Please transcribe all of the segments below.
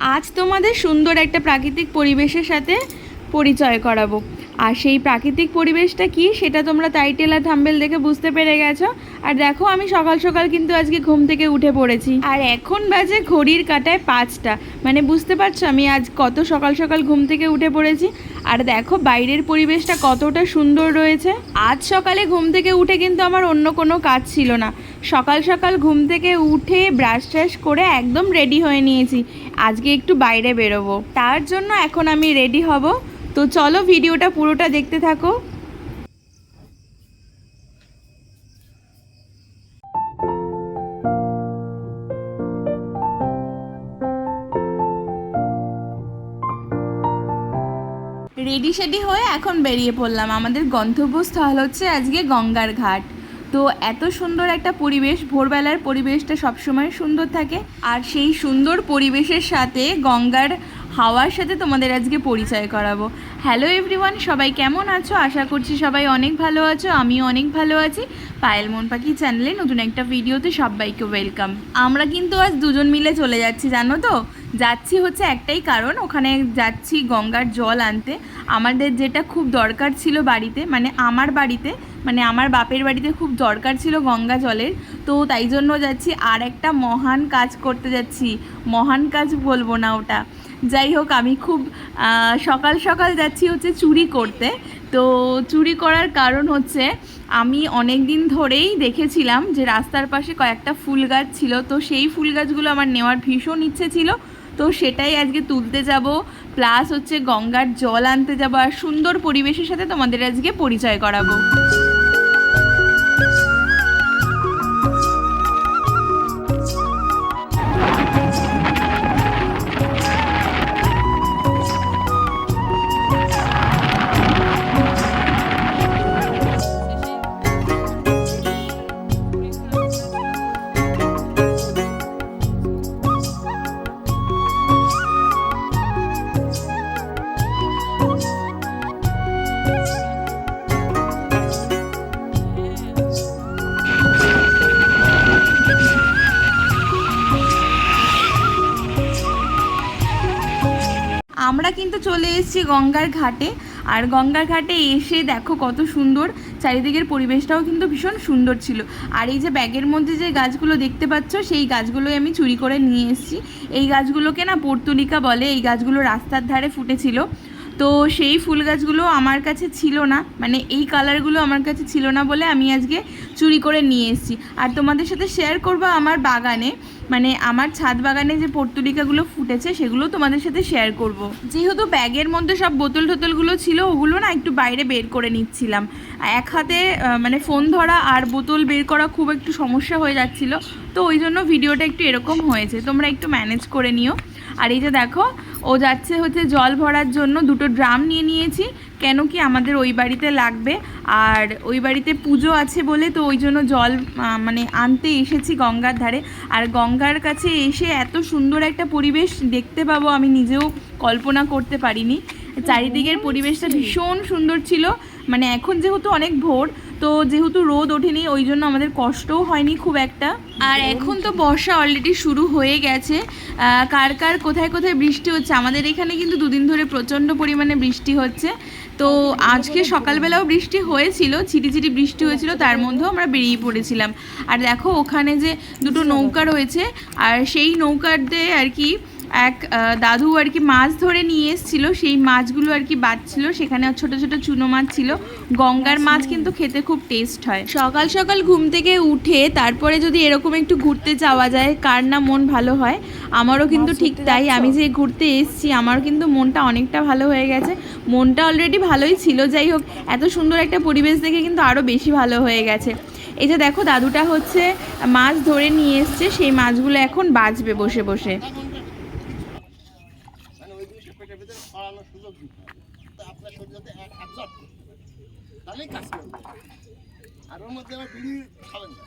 আজ তোমাদের সুন্দর একটা প্রাকৃতিক পরিবেশের সাথে পরিচয় করাবো। আর সেই প্রাকৃতিক পরিবেশটা কি সেটা তোমরা টাইটেল আর থাম্বেল দেখে বুঝতে পেরে গেছো। আর দেখো, আমি সকাল সকাল কিন্তু আজকে ঘুম থেকে উঠে পড়েছি। আর এখন বাজে ঘড়ির কাটায় পাঁচটা। মানে বুঝতে পারছ, আমি আজ কত সকাল সকাল ঘুম থেকে উঠে পড়েছি। আর দেখো, বাইরের পরিবেশটা কতটা সুন্দর রয়েছে। আজ সকালে ঘুম থেকে উঠে কিন্তু আমার অন্য কোনো কাজ ছিল না। সকাল সকাল ঘুম থেকে উঠে ব্রাশ ট্রাশ করে একদম রেডি হয়ে নিয়েছি। আজকে একটু বাইরে বেরোবো। তার জন্য এখন আমি রেডি হব। তো চলো ভিডিওটা পুরোটা দেখতে থাকো। রেডি শেডি হয়ে এখন বেরিয়ে পড়লাম। আমাদের গন্তব্যস্থল হচ্ছে আজকে গঙ্গার ঘাট। তো এত সুন্দর একটা পরিবেশ, ভোরবেলার পরিবেশটা সবসময় সুন্দর থাকে। আর সেই সুন্দর পরিবেশের সাথে গঙ্গার হাওয়ার সাথে তোমাদের আজকে পরিচয় করাবো। হ্যালো এভরিওয়ান সবাই কেমন আছো? আশা করছি সবাই অনেক ভালো আছো, আমিও অনেক ভালো আছি। পায়েল মন পাখি চ্যানেলে নতুন একটা ভিডিওতে সবাইকে ওয়েলকাম আমরা কিন্তু আজ দুজন মিলে চলে যাচ্ছি, জানো তো? যাচ্ছি হচ্ছে একটাই কারণ, ওখানে যাচ্ছি গঙ্গার জল আনতে। আমাদের যেটা খুব দরকার ছিল বাড়িতে মানে আমার বাড়িতে মানে আমার বাপের বাড়িতে খুব দরকার ছিল গঙ্গা জলের। তো তাই জন্য যাচ্ছি। আর একটা মহান কাজ করতে যাচ্ছি। মহান কাজ বলব না ওটা। যাই হোক, আমি খুব সকাল সকাল যাচ্ছি হচ্ছে চুরি করতে। তো চুরি করার কারণ হচ্ছে, আমি অনেক দিন ধরেই দেখেছিলাম যে রাস্তার পাশে কয়েকটা ফুল গাছ ছিল। তো সেই ফুল গাছগুলো আমার নেওয়ার ভীষণ ইচ্ছে ছিল। তো সেটাই আজকে তুলতে যাব প্লাস হচ্ছে গঙ্গার জল আনতে যাব, আর সুন্দর পরিবেশের সাথে তোমাদের আজকে পরিচয় করাবো। আমরা কিন্তু চলে এসেছি গঙ্গার ঘাটে। আর গঙ্গার ঘাটে এসে দেখো কত সুন্দর। চারিদিকের পরিবেশটাও কিন্তু ভীষণ সুন্দর ছিল। আর এই যে ব্যাগের মধ্যে যে গাছগুলো দেখতে পাচ্ছ, সেই গাছগুলোই আমি চুরি করে নিয়ে এসেছি। এই গাছগুলোকে না পর্তুলিকা বলে, এই গাছগুলো রাস্তার ধারে ফুটেছিল। তো সেই ফুল গাছগুলো আমার কাছে ছিল না। মানে এই কালারগুলো আমার কাছে ছিল না বলে আমি আজকে চুরি করে নিয়ে এসেছি। আর তোমাদের সাথে শেয়ার করব আমার বাগানে। মানে আমার ছাদ বাগানে যে পর্তুলিকাগুলো ফুটেছে, সেগুলো তোমাদের সাথে শেয়ার করব। যেহেতু ব্যাগের মধ্যে সব বোতল টোতলগুলো ছিল, ওগুলো না একটু বাইরে বের করে নিচ্ছিলাম। এক হাতে মানে ফোন ধরা আর বোতল বের করা খুব একটু সমস্যা হয়ে যাচ্ছিল। তো ওই জন্য ভিডিওটা একটু এরকম হয়েছে। তোমরা একটু ম্যানেজ করে নিও। আর এই যে দেখো ও যাচ্ছে হচ্ছে জল ভরার জন্য। দুটো ড্রাম নিয়ে নিয়েছি। কেন কি আমাদের ওই বাড়িতে লাগবে। আর ওই বাড়িতে পুজো আছে বলে তো ওই জন্য জল মানে আনতে এসেছি গঙ্গার ধারে। আর গঙ্গার কাছে এসে এত সুন্দর একটা পরিবেশ দেখতে পাবো আমি নিজেও কল্পনা করতে পারিনি। চারিদিকের পরিবেশটা ভীষণ সুন্দর ছিল। মানে এখন যেহেতু অনেক ভোর তো যেহেতু রোদ ওঠেনি, ওই জন্য আমাদের কষ্টও হয়নি খুব একটা। আর এখন তো বর্ষা অলরেডি শুরু হয়ে গেছে। কার কার কোথায় কোথায় বৃষ্টি হচ্ছে? আমাদের এখানে কিন্তু দুদিন ধরে প্রচণ্ড পরিমাণে বৃষ্টি হচ্ছে। তো আজকে সকালবেলাও বৃষ্টি হয়েছিল ছিটিছিটি বৃষ্টি হয়েছিল, তার মধ্যেও আমরা বেরিয়ে পড়েছিলাম। আর দেখো ওখানে যে দুটো নৌকা রয়েছে, আর সেই নৌকাতে আর কি এক দাদু আর কি মাছ ধরে নিয়ে এসেছিল সেই মাছগুলো আর কি বাঁচছিল সেখানে ছোট ছোট চুনো মাছ ছিল। গঙ্গার মাছ কিন্তু খেতে খুব টেস্ট হয়। সকাল সকাল ঘুম থেকে উঠে তারপরে যদি এরকম একটু ঘুরতে যাওয়া যায় কার না মন ভালো হয়? আমারও কিন্তু ঠিক তাই আমি যে ঘুরতে এসেছি আমারও কিন্তু মনটা অনেকটা ভালো হয়ে গেছে। মনটা অলরেডি ভালোই ছিল যাই হোক এত সুন্দর একটা পরিবেশ দেখে কিন্তু আরও বেশি ভালো হয়ে গেছে। এই যে দেখো দাদুটা হচ্ছে মাছ ধরে নিয়ে এসছে সেই মাছগুলো এখন বাঁচবে বসে বসে মানে ওই জিনিসটা পেটের ভিতরে ছড়ানোর সুযোগ দিতে হবে তো আপনার শরীর যাতে এক হাত জট করতে পারে। তাহলেই কাজ করবে। আর ওর মধ্যে আমার বিড়ি খাবেন না।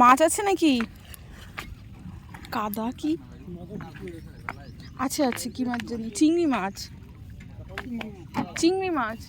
মাছ আছে নাকি? কাদা কি? আছে আছে কি মাছ জানি? চিংড়ি মাছ। চিংড়ি মাছ।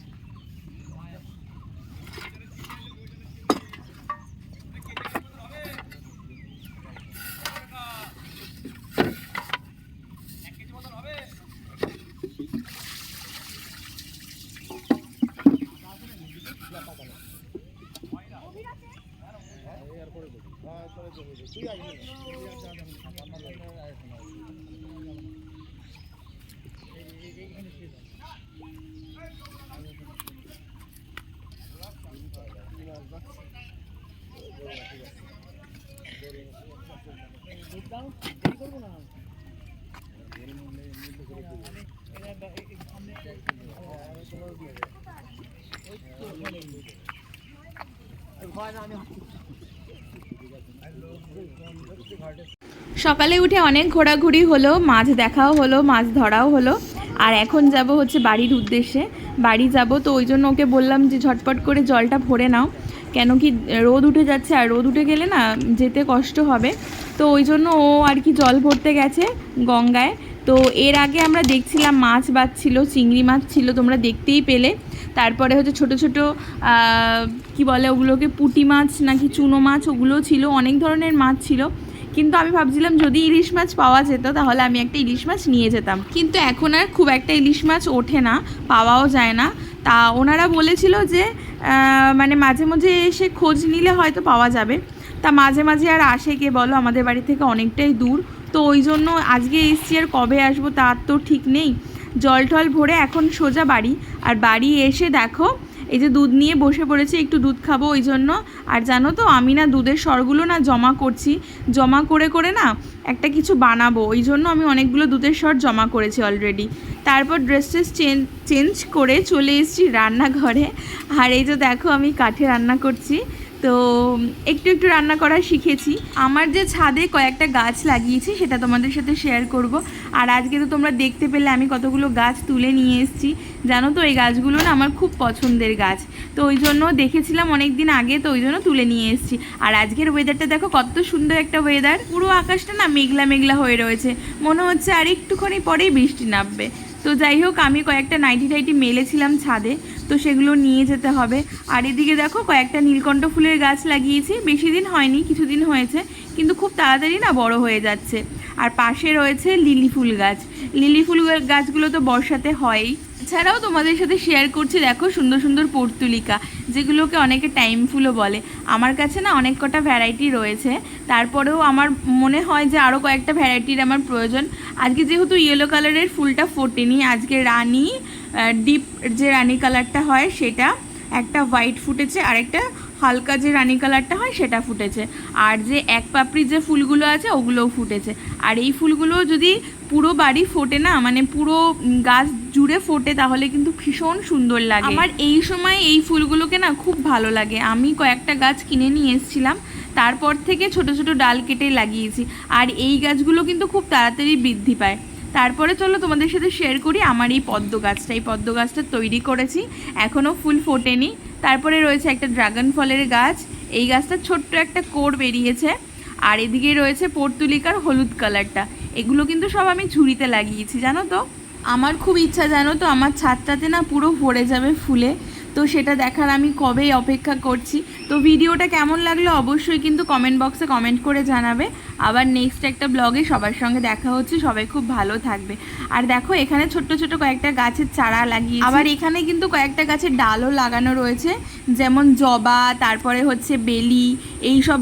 সকালে উঠে অনেক ঘোরাঘুরি হলো, মাছ দেখাও হলো, মাছ ধরাও হলো। আর এখন যাব হচ্ছে বাড়ির উদ্দেশ্যে। বাড়ি যাব তো ওই জন্য ওকে বললাম যে ঝটপট করে জলটা ভরে নাও। কেন কি রোদ উঠে যাচ্ছে আর রোদ উঠে গেলে না যেতে কষ্ট হবে। তো ওই জন্য ও আর কি জল ভরতে গেছে গঙ্গায়। তো এর আগে আমরা দেখছিলাম মাছ বাচ্ছিল চিংড়ি মাছ ছিল, তোমরা দেখতেই পেলে। তারপরে হচ্ছে ছোট ছোট কি বলে ওগুলোকে পুঁটি মাছ নাকি চুনো মাছ ওগুলো ছিল, অনেক ধরনের মাছ ছিল। কিন্তু আমি ভাবছিলাম যদি ইলিশ মাছ পাওয়া যেত তাহলে আমি একটা ইলিশ মাছ নিয়ে যেতাম। কিন্তু এখন আর খুব একটা ইলিশ মাছ ওঠে না, পাওয়াও যায় না। তা ওনারা বলেছিল যে মানে মাঝে মাঝে এসে খোঁজ নিলে হয়তো পাওয়া যাবে। তা মাঝে মাঝে আর আসে কে বলো, আমাদের বাড়ি থেকে অনেকটাই দূর। তো ওই জন্য আজকে এসছি আর কবে আসব তার তো ঠিক নেই। জল টল ভরে এখন সোজা বাড়ি। আর বাড়ি এসে দেখো, এই যে দুধ নিয়ে বসে পড়েছি, একটু দুধ খাব ওই জন্য। আর জানো তো, আমি না দুধের সরগুলো না জমা করছি। জমা করে করে না একটা কিছু বানাবো, ওই জন্য আমি অনেকগুলো দুধের সর জমা করেছি অলরেডি তারপর ড্রেস ট্রেস চেঞ্জ চেঞ্জ করে চলে এসেছি রান্নাঘরে। আর এই যে দেখো, আমি কাঠে রান্না করছি। তো একটু একটু রান্না করা শিখেছি। আমার যে ছাদে কয়েকটা গাছ লাগিয়েছি, সেটা তোমাদের সাথে শেয়ার করব। আর আজকে তো তোমরা দেখতে পেলে, আমি কতগুলো গাছ তুলে নিয়ে এসেছি। জানো তো, এই গাছগুলো না আমার খুব পছন্দের গাছ। তো ওই জন্য দেখেছিলাম অনেক দিন আগে, তো ওই জন্য তুলে নিয়ে এসেছি। আর আজকের ওয়েদারটা দেখো, কত সুন্দর একটা ওয়েদার পুরো আকাশটা না মেঘলা মেঘলা হয়ে রয়েছে। মনে হচ্ছে আর একটুখানি পরেই বৃষ্টি নামবে। তো যাই হোক, আমি কয়েকটা নাইটি টাইটি মেলেছিলাম ছাদে, তো সেগুলো নিয়ে যেতে হবে। আর এদিকে দেখো, কয়েকটা নীলকণ্ঠ ফুলের গাছ লাগিয়েছি। বেশি দিন হয়নি, কিছুদিন হয়েছে, কিন্তু খুব তাড়াতাড়ি না বড় হয়ে যাচ্ছে। আর পাশে রয়েছে লিলি ফুল গাছ। লিলি ফুল গাছগুলো তো বর্ষাতে হয়ই। এছাড়াও তোমাদের সাথে শেয়ার করছি দেখো সুন্দর সুন্দর পর্তুলিকা, যেগুলোকে অনেকে টাইম ফুলও বলে। আমার কাছে না অনেক কটা ভ্যারাইটি রয়েছে। তারপরেও আমার মনে হয় যে আরও কয়েকটা ভ্যারাইটির আমার প্রয়োজন। আজকে যেহেতু ইয়েলো কালারের ফুলটা ফোটেনি, আজকে রানি ডিপ যে রানি কালারটা হয় সেটা, একটা হোয়াইট ফুটেছে, আর একটা হালকা যে রানি কালারটা হয় সেটা ফুটেছে। আর যে এক পাপড়ি যে ফুলগুলো আছে ওগুলোও ফুটেছে। আর এই ফুলগুলো যদি পুরো বাড়ি ফোটে না মানে পুরো গাছ জুড়ে ফোটে তাহলে কিন্তু ভীষণ সুন্দর লাগে। আমার এই সময় এই ফুলগুলোকে না খুব ভালো লাগে। আমি কয়েকটা গাছ কিনে নিয়ে এসেছিলাম, তারপর থেকে ছোট ছোট ডাল কেটে লাগিয়েছি। আর এই গাছগুলো কিন্তু খুব তাড়াতাড়ি বৃদ্ধি পায়। তারপরে চলো তোমাদের সাথে শেয়ার করি আমার এই পদ্ম গাছটা। এই পদ্ম গাছটা তৈরি করেছি এখনও ফুল ফোটেনি। তারপরে রয়েছে একটা ড্রাগন ফলের গাছ। এই গাছটা ছোট্ট একটা কোর বেরিয়েছে। আর এদিকে রয়েছে পর্তুলিকার হলুদ কালারটা। এগুলো কিন্তু সব আমি ঝুড়িতে লাগিয়েছি, জানো তো? আমার খুব ইচ্ছা জানো তো, আমার ছাদটাতে না পুরো ভরে যাবে ফুলে। তো সেটা দেখার আমি কবেই অপেক্ষা করছি। তো ভিডিওটা কেমন লাগল অবশ্যই কিন্তু কমেন্ট বক্সে কমেন্ট করে জানাবে। আবার নেক্সট একটা ব্লগে সবার সঙ্গে দেখা হচ্ছে, সবাই খুব ভালো থাকবে। আর দেখো, এখানে ছোট্ট ছোট কয়েকটা গাছের চারা লাগিয়ে আবার এখানে কিন্তু কয়েকটা গাছের ডালও লাগানো রয়েছে, যেমন জবা, তারপরে হচ্ছে বেলি এই সব